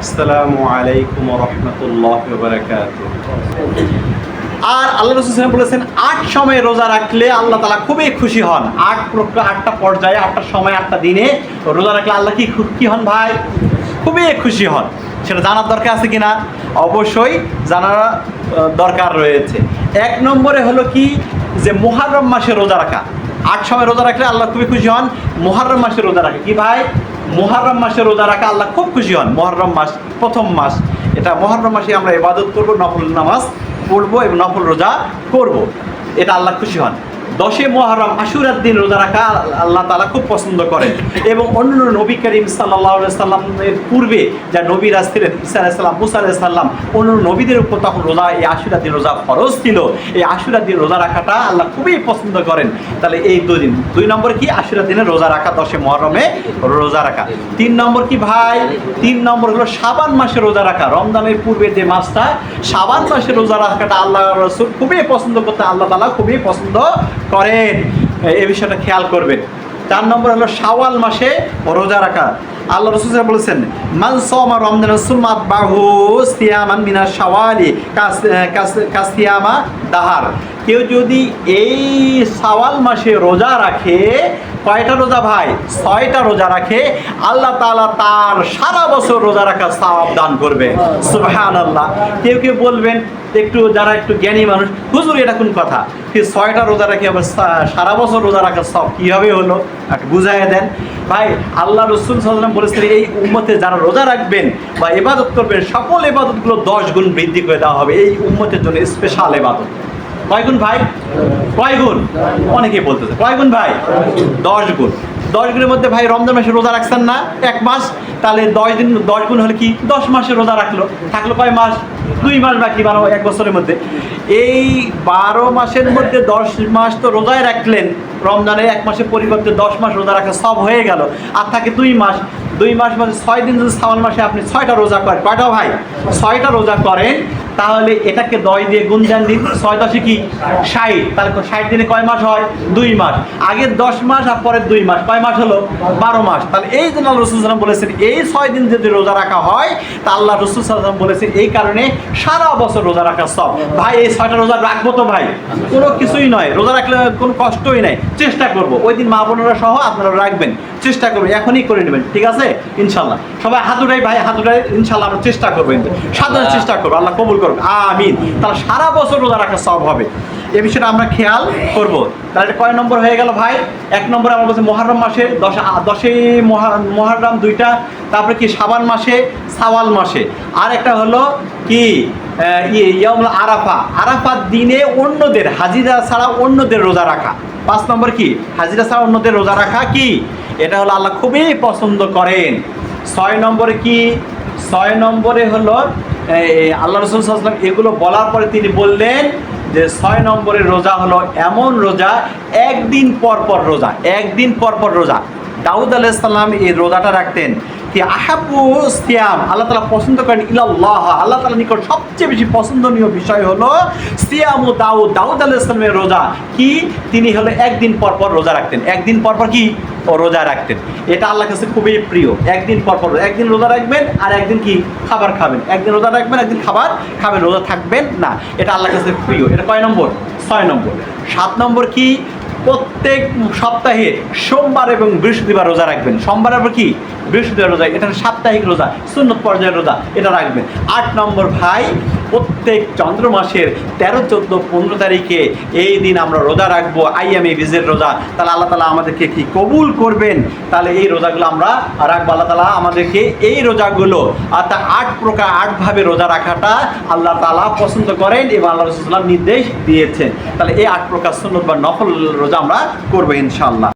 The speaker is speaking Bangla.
আসসালামু আলাইকুম রহমতুল্লাহ আর আল্লাহ রসুল বলেছেন, আট সময় রোজা রাখলে আল্লাহ তালা খুবই খুশি হন। আট প্রকার আটটা পর্যায়ে, আটটা সময়, আটটা দিনে রোজা রাখলে আল্লাহ কি খু- কি হন ভাই? খুবই খুশি হন। সেটা জানার দরকার আছে কিনা? অবশ্যই জানার দরকার রয়েছে। এক নম্বরে হলো কি? যে মোহারম মাসে রোজা রাখা। আট সময় রোজা রাখলে আল্লাহ খুবই খুশি হন মোহারম মাসে রোজা রাখা। কি ভাই? মোহারম মাসে রোজা রাখা আল্লাহ খুব খুশি হন। মহরম মাস, প্রথম মাস। এটা মহরম মাসে আমরা ইবাদত করব, নফল নামাজ পড়ব এবং নফল রোজা করব। এটা আল্লাহ খুশি হন। দশে মহরম আশুরার দিন রোজা রাখা আল্লাহ তালা খুব পছন্দ করেন। এবং অন্য নবী করিম সাল্লাহ সাল্লামের পূর্বে যা নবীরা ছিলেন ইসা আলাইসাল্লাম মুসা আলাইসাল্লাম অন্য নবীদের উপর তখন রোজা, এই আশুরার দিন রোজা ফরজ ছিল। এই আশুরার দিন রোজা রাখাটা আল্লাহ খুবই পছন্দ করেন। তাহলে এই দুই দিন, দুই নম্বর কি? আশুরার দিনে রোজা রাখা দশে মহরমে রোজা রাখা। তিন নম্বর কি ভাই? তিন নম্বর হলো সাবান মাসে রোজা রাখা। রমজানের পূর্বে যে মাসটা সাবান মাসে রোজা রাখাটা আল্লাহ রসুল খুবই পছন্দ করতে আল্লাহ তালা খুবই পছন্দ করেন এই বিষয়টা খেয়াল করবেন। চার নম্বর হলো শাওয়াল মাসে রোজা রাখা। আল্লাহ রসুল বলেছেন, মান সমা রমজান সুলমাত বাহু সিয়ামান মিনা শাওয়ালি কাস্তিয়ামা দাহার। কেউ যদি এই শাওয়াল মাসে রোজা রাখে, কয়টা রোজা ভাই? ছয়টা রোজা রাখে, আল্লাহ তাআলা তার সারা বছর রোজা রাখা সওয়াব দান করবে। সুবহান আল্লাহ কেউ কেউ বলবেন, একটু যারা একটু জ্ঞানী মানুষ, হুজুর, এটা কোন কথা? কি ছয়টা রোজা রাখি আবার সারা বছর রোজা রাখা সব কীভাবে হলো? একটু বুঝাই দেন। ভাই, আল্লাহ রসুল সাল্লাম বলেছিলেন এই উম্মতে যারা রোজা রাখবেন বা ইবাদত করবেন, সকল ইবাদতগুলো দশ গুণ বৃদ্ধি করে দেওয়া হবে। এই উম্মতের জন্য স্পেশাল এবাদত কয় গুণ ভাই? কয় গুণ? অনেকে বলতেছে, কয় গুণ ভাই? দশ গুণ। দশ গুণের মধ্যে ভাই রমজান মাসে রোজা রাখছেন না, এক মাস। তাহলে দশ দিন, দশ গুণ হলে কি? দশ মাসে রোজা রাখল। থাকল কয় মাস? দুই মাস বাকি, বারো, এক বছরের মধ্যে। এই বারো মাসের মধ্যে দশ মাস তো রোজায় রাখলেন। রমজানের এক মাসের পরিবর্তে দশ মাস রোজা রাখা সব হয়ে গেল। আর থাকে দুই মাস। দুই মাস মাসে ছয় দিন যদি শ্রাবণ মাসে আপনি ছয়টা রোজা করেন। কয়টা ভাই, ছয়টা রোজা করেন তাহলে এটাকে দশ দিয়ে গুণ দেন দিন ছয় দশে কি? ষাট। তাহলে ষাট দিনে কয় মাস হয়? দুই মাস। আগের দশ মাস আর পরের দুই মাস। কয় মাস হলো? বারো মাস। তাহলে এই জন্য রসুল বলেছেন এই ছয় দিন যদি রোজা রাখা হয় তা আল্লাহ রসুল সাল্লাম বলেছেন এই কারণে সারা বছর রোজা রাখা সব ভাই এই ছয়টা রোজা রাখব তো ভাই? কোনো কিছুই নয়। রোজা রাখলে কোনো কষ্টই নাই। চেষ্টা করব। ওই দিন মা বোনেরা সহ আপনারা রাখবেন। চেষ্টা করবেন এখনই করে নেবেন। ঠিক আছে? ইনশাল্লাহ সবাই হাত উঠাই ভাই হাত উঠাই ইনশাল্লাহ আমরা চেষ্টা করব সাধারণ চেষ্টা করব। আল্লাহ কবুল করব। আমিন। তাহলে সারা বছর রোজা রাখা সব হবে। এ বিষয়টা আমরা খেয়াল করব। তাহলে কয় নম্বর হয়ে গেল ভাই? এক নম্বরে আমরা বলছি মহারম মাসে দশ, দশই মহা- মহারম দুইটা, তারপরে কি সাবান মাসে, সাওয়াল মাসে। আর একটা হলো কি? ইয়ে ইয়ামুল আরাফা। আরাফার দিনে অন্যদের, হাজিরা ছাড়া অন্যদের রোজা রাখা। পাঁচ নম্বর কি? হাজিরা ছাড়া অন্যদের রোজা রাখা কি? এটা হলো আল্লাহ খুবই পছন্দ করেন। ছয় নম্বরে কি? ছয় নম্বরে হলো আল্লাহ রসুল সাল্লাম এগুলো বলার পরে তিনি বললেন যে ছয় নম্বরের রোজা হলো এমন রোজা, একদিন পর পর রোজা, একদিন পর পর রোজা। দাউদ আলাইসাল্লাম এই রোজাটা রাখতেন কি আহাবু সিয়াম, আল্লাহ তালা পছন্দ করেন ইলাল্লাহ। আল্লাহ তালা নিকট সবচেয়ে বেশি পছন্দনীয় বিষয় হলো সিয়াম ও দাউদ দাউদ আলাইসালামের রোজা কি? তিনি হলো একদিন পর পর রোজা রাখতেন। একদিন পর পর কি? রোজা রাখতেন। এটা আল্লাহ কাছে খুবই প্রিয়। একদিন পর পর, একদিন রোজা রাখবেন আর একদিন কি খাবার খাবেন? একদিন রোজা রাখবেন, একদিন খাবার খাবেন, রোজা থাকবেন না। এটা আল্লাহ কাছে প্রিয়। এটা কয় নম্বর? ছয় নম্বর। সাত নম্বর কি? প্রত্যেক সপ্তাহে সোমবার এবং বৃহস্পতিবার রোজা রাখবেন। সোমবার আবার কি? বৃহস্পতিবার রোজা, এটা সাপ্তাহিক রোজা, সুন্নত পর্যায়ের রোজা, এটা রাখবেন। আট নম্বর ভাই, প্রত্যেক চন্দ্র মাসের তেরো, চোদ্দ, পনেরো তারিখে এই দিন আমরা রোজা রাখব আইএমএ বীজের রোজা। তাহলে আল্লাহ তালা আমাদেরকে কি কবুল করবেন? তাহলে এই রোজাগুলো আমরা রাখব। আল্লাহ তালা আমাদেরকে এই রোজাগুলো অর্থাৎ আট প্রকার আটভাবে রোজা রাখাটা আল্লাহ তালা পছন্দ করেন এবং আল্লাহ রসুল্লাম নির্দেশ দিয়েছেন। তাহলে এই আট প্রকার সুন্নত বা নফল রোজা আমরা করব ইনশাল্লাহ